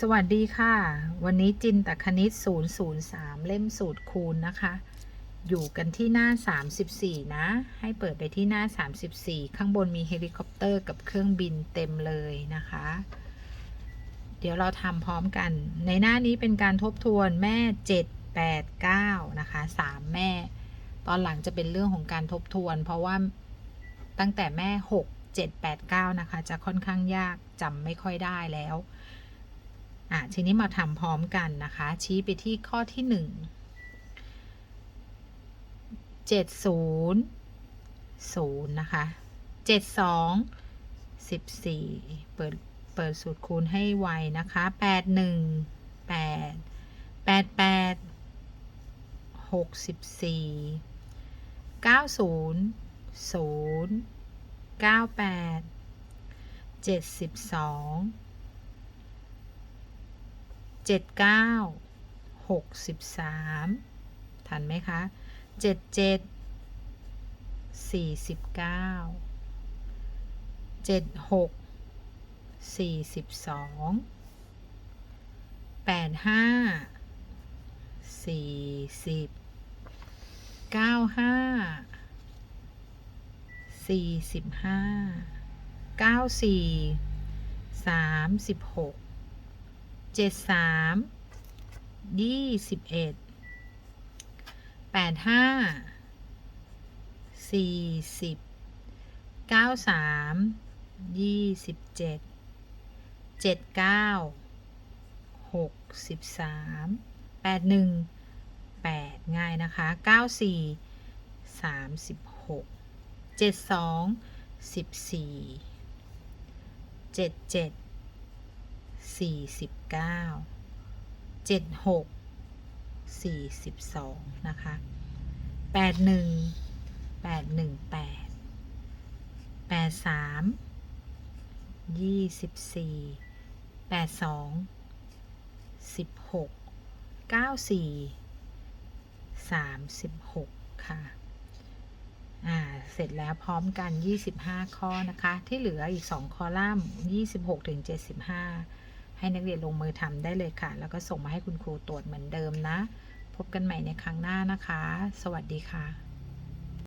สวัสดีค่ะ วันนี้จินตคณิต 003 เล่มสูตรคูณนะคะ อยู่กันที่หน้า 34 นะ ให้เปิดไปที่หน้า 34 ข้างบนมีเฮลิคอปเตอร์กับเครื่องบินเต็มเลยนะคะ เดี๋ยวเราทำพร้อมกัน ในหน้านี้เป็นการทบทวนแม่ 7 8 9 นะคะ 3 แม่ ตอนหลังจะเป็นเรื่องของการทบทวน เพราะว่าตั้งแต่แม่ 6 7 8 9 นะคะ จะค่อนข้างยากจำไม่ค่อยได้แล้ว อะทีนี้มาทำพร้อมกันนะคะ ชี้ไปที่ข้อที่หนึ่งเจ็ดศูนย์ศูนย์นะคะเจ็ดสองสิบสี่เปิดเปิดสูตรคูณให้ไวนะคะแปดหนึ่งแปดแปดแปดหกสิบสี่เก้าศูนย์ศูนย์เก้าแปดเจ็ดสิบสอง เจ็ดเก้าหกสิบสามทันไหมคะเจ็ดเจ็ดสี่สิบเก้าเจ็ดหกสี่สิบสองแปดห้าสี่สิบเก้าห้าสี่สิบห้าเก้าสี่สามสิบหก เจ็ดสามยี่สิบเอ็ดแปดห้าสี่สิบเก้าสามยี่สิบเจ็ดเจ็ดเก้าหกสิบสามแปดหนึ่งแปดง่ายนะคะเก้าสี่สามสิบหกเจ็ดสองสิบสี่เจ็ดเจ็ด สี่สิบเก้าเจ็ดหกสี่สิบสองนะคะแปดหนึ่งแปดหนึ่งแปดแปดสามยี่สิบสี่แปดสองสิบหกเก้าสี่สามสิบหกค่ะ อ่า เสร็จแล้วพร้อมกัน25ข้อนะคะ ที่เหลืออีก2คอลัมน์26ถึง75 ให้นักเรียนลงมือทำได้เลยค่ะ แล้วก็ส่งมาให้คุณครูตรวจเหมือนเดิมนะ พบกันใหม่ในครั้งหน้านะคะ สวัสดีค่ะ